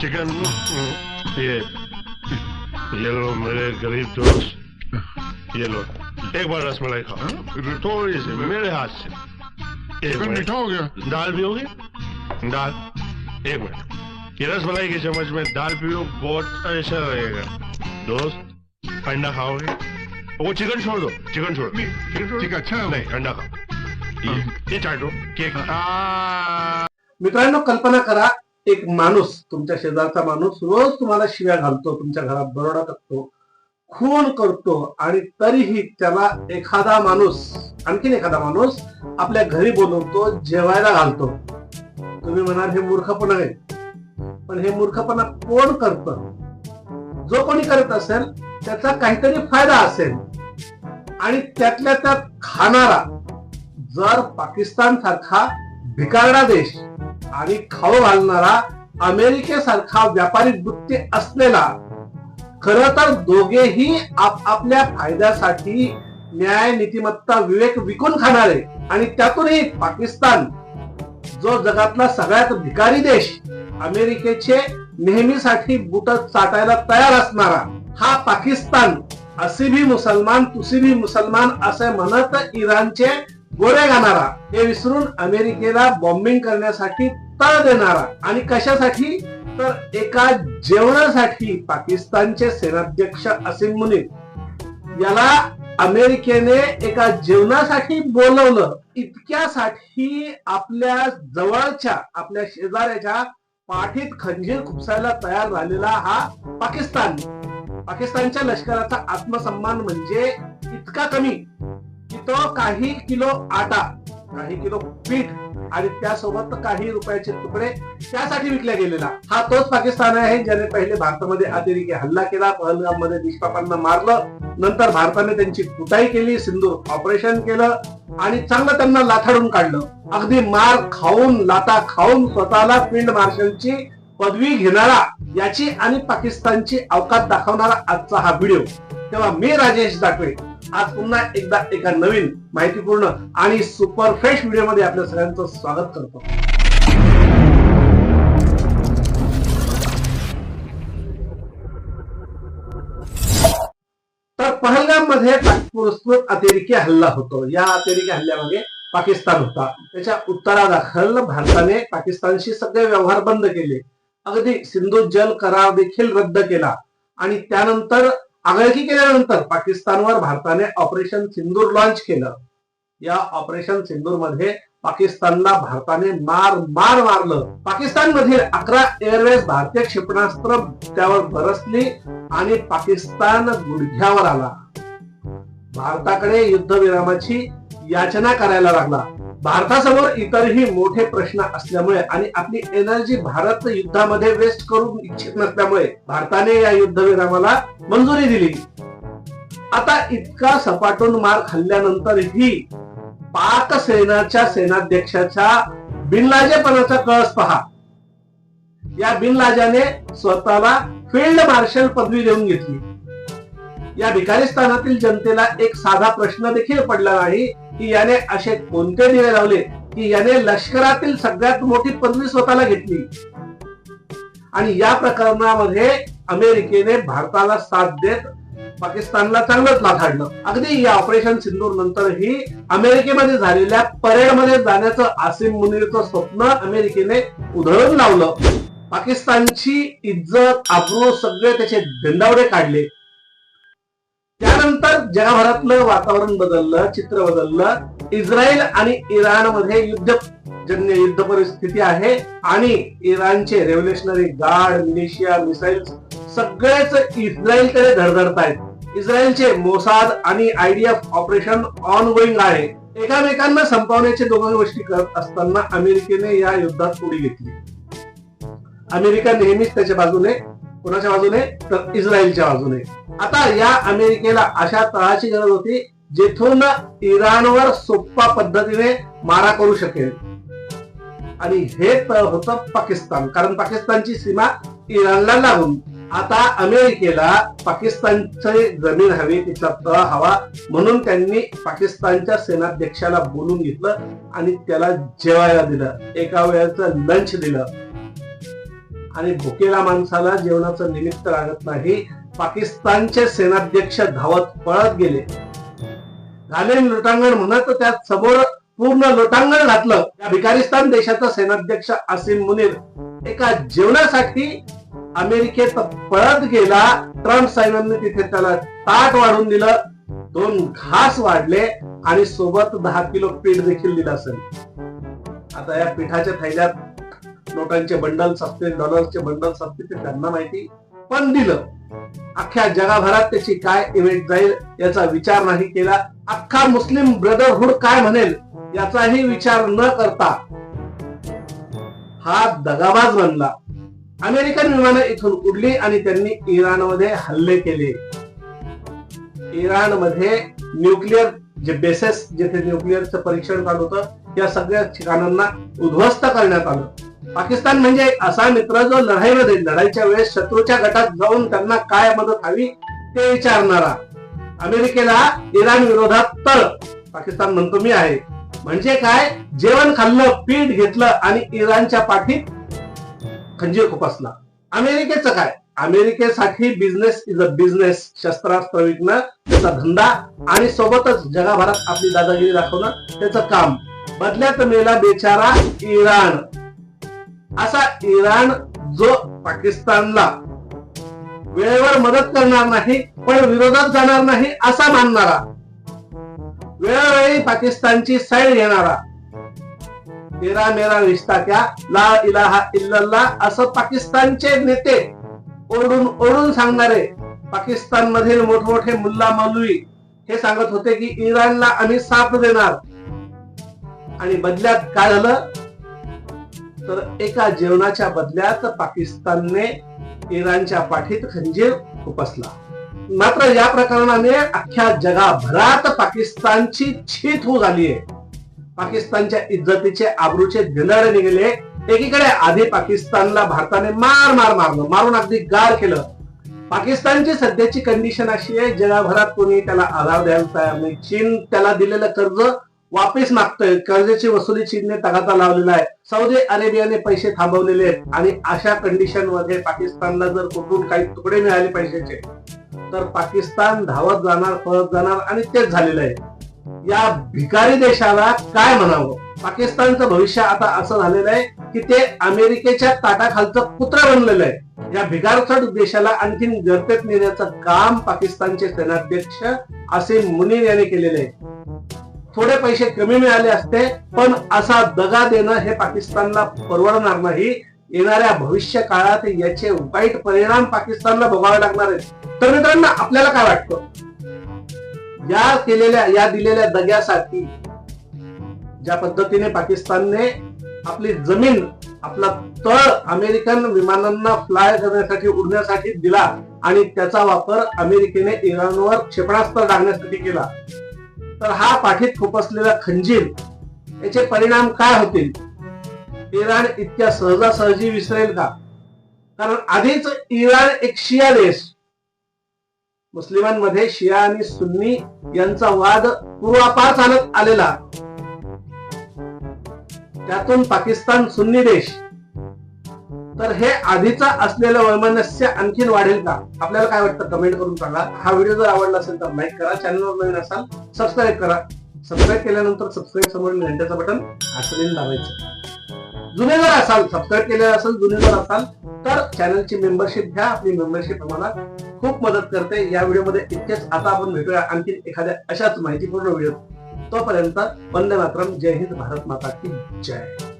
Chicken ये ये low मेरे गरीब दोस्त ये लो एक बार रसमलाई खाओ थोड़ी सी मेरे हाथ से एक चिकन। मीठा हो गया दाल भी होगी दाल एक मिनट ये रसमलाई के चम्मच में दाल पियो बहुत ऐसा लगेगा दोस्त अंडा खाओगे वो चिकन छोड़ दो चिकन छोड़ दो चिकन छोड़ दो। चिकन अच्छा है। नहीं अंडा खाओ ये चाटो केक आ मित्रांनो कल्पना करा एक माणूस तुमच्या शेजारचा माणूस रोज तुम्हाला शिव्या घालतो तुमच्या घरात बरोडा करतो खून करतो आणि तरीही त्याला एखादा माणूस आणखीन एखादा माणूस आपल्या घरी बोलवतो जेवायला घालतो. तुम्ही म्हणाल हे मूर्खपणा आहे. पण हे मूर्खपणा कोण करत? जो कोणी करत असेल त्याचा काहीतरी फायदा असेल. आणि त्यातल्या त्यात खाणारा जर पाकिस्तान सारखा भिकारडा देश आणि खाऊ घालणारा अमेरिकेसारखा व्यापारी वृत्ती असलेला खर तर दोघेही आपापल्या फायद्यासाठी न्याय नीतिमत्ता विवेक विकून खाणारे. आणि त्यातूनही पाकिस्तान जो जगातला सगळ्यात भिकारी देश अमेरिकेचे नेहमीसाठी बुट चाटायला तयार असणारा हा पाकिस्तान. असे भी मुसलमान तुसी भी मुसलमान असे म्हणत इराणचे गोरे घालणारा. हे विसरून अमेरिकेला बॉम्बिंग करण्यासाठी तळ देणारा. आणि कशासाठी? तर एका जेवणासाठी पाकिस्तानचे सेनाध्यक्ष असिम मुनीर याला अमेरिकेने एका जेवणासाठी बोलवलं. इतक्यासाठी आपल्या जवळच्या आपल्या शेजाऱ्याच्या पाठीत खंजीर खुपसायला तयार झालेला हा पाकिस्तान. पाकिस्तानच्या लष्कराचा आत्मसन्मान म्हणजे इतका कमी की तो काही किलो आटा काही किलो पीठ आणि त्यासोबत काही रुपयाचे तुकडे त्यासाठी विकला गेलेला. हा तोच पाकिस्तान आहे ज्याने पहिले भारतामध्ये अतिरेकी हल्ला केला पहलगाममध्ये मध्ये मारलं नंतर भारताने त्यांची कुटाई केली सिंधू ऑपरेशन केलं आणि चांगलं त्यांना लाथाडून काढलं. अगदी मार खाऊन लाता खाऊन स्वतःला फील्ड मार्शलची पदवी घेणारा याची आणि पाकिस्तानची अवकात दाखवणारा आजचा हा व्हिडिओ. तेव्हा मी राजेश दाखवे आज पुन्हा एकदा एका नवीन माहितीपूर्ण आणि सुपर फ्रेश व्हिडिओमध्ये आपल्या सगळ्यांचं स्वागत करतो. तर पहलगाममध्ये पुरस्कृत अतिरेकी हल्ला होतो. या अतिरेकी हल्ल्यामध्ये पाकिस्तान होता. त्याच्या उत्तरादाखल भारताने पाकिस्तानशी सगळे व्यवहार बंद केले. अगदी सिंधू जल करार देखील रद्द केला. आणि त्यानंतर आगळकी केल्यानंतर पाकिस्तानवर भारताने ऑपरेशन सिंदूर लॉन्च केलं. या ऑपरेशन सिंदूरमध्ये पाकिस्तानला भारताने मार मार मारलं. पाकिस्तान मधील अकरा एअरवेज भारतीय क्षेपणास्त्र त्यावर बरसली आणि पाकिस्तान गुडघ्यावर आला. भारताकडे युद्धविरामाची याचना करायला लागला. भारतासमोर इतरही मोठे प्रश्न असल्यामुळे आणि आपली एनर्जी भारत युद्धामध्ये वेस्ट करू इच्छित नसल्यामुळे भारताने या युद्धविरामाला मंजुरी दिली. आता इतका सपाटून मार खाल्ल्यानंतरही पाक सेनाच्या सेनाध्यक्षाच्या बिनलाजेपणाचा कळस पहा. या बिनलाजाने स्वतःला फील्ड मार्शल पदवी देऊन घेतली. या भिकारीस्थानातील जनतेला एक साधा प्रश्न देखील पडला नाही. की याने असे कोणते दिवे लावले की याने लष्करातील सगळ्यात मोठी पदवी स्वतःला घेतली? आणि या प्रकरणामध्ये अमेरिकेने भारताला साथ देत पाकिस्तानला चांगलंच लाथाडलं अगदी या ऑपरेशन सिंदूर नंतरही अमेरिकेमध्ये झालेल्या परेडमध्ये जाण्याचं आसिम मुनीरचं स्वप्न अमेरिकेने उधळून लावलं. पाकिस्तानची इज्जत आबरू सगळे त्याचे धंदावडे काढले. त्यानंतर जगभरातलं वातावरण बदललं चित्र बदललं. इस्रायल आणि इराणमध्ये युद्ध जन्य युद्ध परिस्थिती आहे. आणि इराणचे रेव्होल्युशनरी गार्ड मिलिशिया मिसाईल सगळेच इस्रायलकडे आहेत इस्रायलचे मोसाद आणि आयडीएफ ऑपरेशन ऑन गोईंग आहे. एकामेकांना संपवण्याचे दोघं गोष्टी करत असताना अमेरिकेने या युद्धात उडी घेतली. अमेरिका नेहमीच त्याच्या बाजूने कोणाच्या बाजूने? तर इस्रायलच्या बाजूने. आता या अमेरिकेला अशा तळाची गरज होती जेथून इराणवर सोप्पा पद्धतीने मारा करू शकेल. आणि हे तळ होतं पाकिस्तान कारण पाकिस्तानची सीमा इराणला लागून. आता अमेरिकेला पाकिस्तानची जमीन हवी तिचा तळ हवा म्हणून त्यांनी पाकिस्तानच्या सेनाध्यक्षाला बोलून घेतलं आणि त्याला जेवायला दिलं. एका वेळेचं लंच दिलं. आणि भुकेला माणसाला जेवणाचं निमित्त लागत नाही. पाकिस्तानचे सेनाध्यक्ष धावत पळत गेले. घालेन लोटांगण म्हणत त्यात समोर पूर्ण लोटांगण घातलं. या भिकारिस्तान देशाचा सेनाध्यक्ष आसिम मुनीर एका जेवणासाठी अमेरिकेत पळत गेला. ट्रम्प साहेबांनी तिथे त्याला ताट वाढून दिलं. दोन घास वाढले आणि सोबत दहा किलो पीठ देखील दिलं असेल. आता या पिठाच्या थैल्यात नोटांचे बंडल्स असते डॉलर्सचे बंडल्स असते ते त्यांना माहिती पण दिलं. अख्ख्या जगाभरात त्याची काय इव्हेंट जाईल याचा विचार नाही केला. अख्खा मुस्लिम ब्रदरहुड काय म्हणेल याचाही विचार न करता हा दगाबाज बनला. अमेरिकन विमानं इथून उडली आणि त्यांनी इराणमध्ये हल्ले केले. इराणमध्ये न्यूक्लिअर जे बेसेस जेथे न्यूक्लिअरचं परीक्षण चालू होतं या सगळ्या ठिकाणांना उद्ध्वस्त करण्यात आलं. पाकिस्तान म्हणजे एक असा मित्र जो लढाईमध्ये लढाईच्या वेळेस शत्रूच्या गटात जाऊन त्यांना काय मदत हवी ते विचारणारा. अमेरिकेला इराण विरोधात तळ. पाकिस्तान म्हणतो मी आहे. म्हणजे काय? जेवण खाल्लं पीठ घेतलं आणि इराणच्या पाठीत खंजीर खुपसला. अमेरिकेचं काय? अमेरिकेसाठी बिझनेस इज अ बिझनेस शस्त्रास्त्र विकणं त्याचा धंदा आणि सोबतच जगाभरात आपली दादागिरी दाखवणं त्याचं काम. बदल्यात मेला बेचारा इराण. असा इराण जो पाकिस्तानला वेळेवर मदत करणार नाही पण विरोधात जाणार नाही असा मानणारा वेळोवेळी पाकिस्तानची साईड घेणारा तेरा मेरा रिश्ता क्या ला इलाहा इल्लल्ला असं पाकिस्तानचे नेते ओरडून ओरडून सांगणारे पाकिस्तान मधील मोठमोठे मुल्ला मौलवी हे सांगत होते की इराणला आम्ही साथ देणार. आणि बदल्यात काय झालं? तर एका जेवणाच्या बदल्यात पाकिस्तानने इराणच्या पाठीत खंजीर खुपसला मात्र या प्रकरणाने अख्ख्या जगाभरात पाकिस्तानची छीत होऊ झाली आहे पाकिस्तानच्या इज्जतीचे आबरूचे दिलड निघाले. एकीकडे आधी पाकिस्तानला भारताने मार मार मारलं मारून अगदी गार केलं. पाकिस्तानची सध्याची कंडिशन अशी आहे जगभरात कोणी त्याला आधार द्यायला तयार नाही. चीन त्याला दिलेलं कर्ज वापस मागतोय. कर्जाची वसुली चीनने तगाता लावलेला आहे. सौदी अरेबियाने पैसे थांबवलेले आहेत. आणि अशा कंडिशनमध्ये पाकिस्तानला जर कुठून काही तुकडे मिळाले पैशाचे तर पाकिस्तान धावत जाणार पळत जाणार आणि तेच झालेलं आहे. या भिकारी देशाला काय म्हणावं? पाकिस्तानचं भविष्य आता असं झालेलं आहे की ते अमेरिकेच्या ताटाखालचं कुत्र बनलेलं आहे. या भिगारचड देशाला आणखीन गर्तेत नेण्याचं काम पाकिस्तानचे सेनाध्यक्ष असे मुनीर यांनी केलेले आहे. थोडे पैसे कमी मिळाले असते पण असा दगा देणं हे पाकिस्तानला परवडणार नाही. येणाऱ्या भविष्य काळात याचे वाईट परिणाम पाकिस्तानला भोगावे लागणार आहेत. तर मित्रांनो आपल्याला काय वाटतं? या केलेल्या या दिलेल्या दग्यासाठी ज्या पद्धतीने पाकिस्तानने आपली जमीन आपला तळ अमेरिकन विमानांना फ्लाय करण्यासाठी उडण्यासाठी दिला आणि त्याचा वापर अमेरिकेने इराणवर क्षेपणास्त्र डागण्यासाठी केला. तर हा पाठीत खुपसलेला खंजीर याचे परिणाम काय होतील? इराण इतक्या सहजासहजी विसरेल का? कारण आधीच इराण एक शिया देश. मुस्लिमांमध्ये शिया आणि सुन्नी यांचा वाद पूर्वापार चालत आलेला. त्यातून पाकिस्तान सुन्नी देश. तर हे आधीचा असलेलं वैमनस्य आणखीन वाढेल का? आपल्याला काय वाटतं? कमेंट करून सांगा. हा व्हिडिओ जर आवडला असेल तर लाईक करा. चॅनलवर नवीन असाल सबस्क्राईब करा. सबस्क्राईब केल्यानंतर सबस्क्राईब समोर घंट्याचं बटन आठवणीने दाबायचं जुने जर असाल सबस्क्राईब केलेलं असेल जुने जर असाल तर चॅनलची मेंबरशिप घ्या. आपली मेंबरशिप आम्हाला खूप मदत करते. या व्हिडिओमध्ये इतकेच. आता आपण भेटूया आणखी एखाद्या अशाच माहितीपूर्ण व्हिडिओ तोपर्यंत वंदे मातरम. जय हिंद. भारत माता की जय.